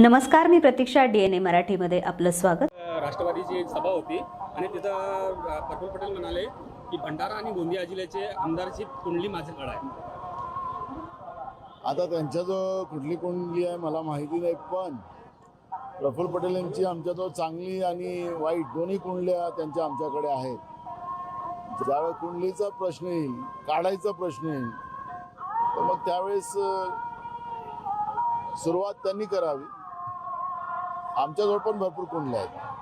नमस्कार मी प्रतीक्षा D N A मराठीमध्ये आपलं स्वागत. राष्ट्रवादीची एक सभा होती आणि तिथं अ, प्रफुल्ल पटेल म्हणाले की भंडारा आणि गोंदिया जिल्ह्याचे आमदारची कुंडली माझ्याकडे आहे. आता त्यांच्या जो कुठली कुंडली आहे मला माहिती नाही पण प्रफुल्ल पटेल यांची आमच्याजवळ चांगली आणि वाईट दोन्ही कुंडल्या त्यांच्या आमच्याकडे आहेत. ज्यावेळेस कुंडलीचा प्रश्न येईल काढायचा प्रश्न येईल तर मग त्यावेळेस सुरुवात त्यांनी करावी. आमच्याजवळ पण भरपूर कुंडल्या आहेत.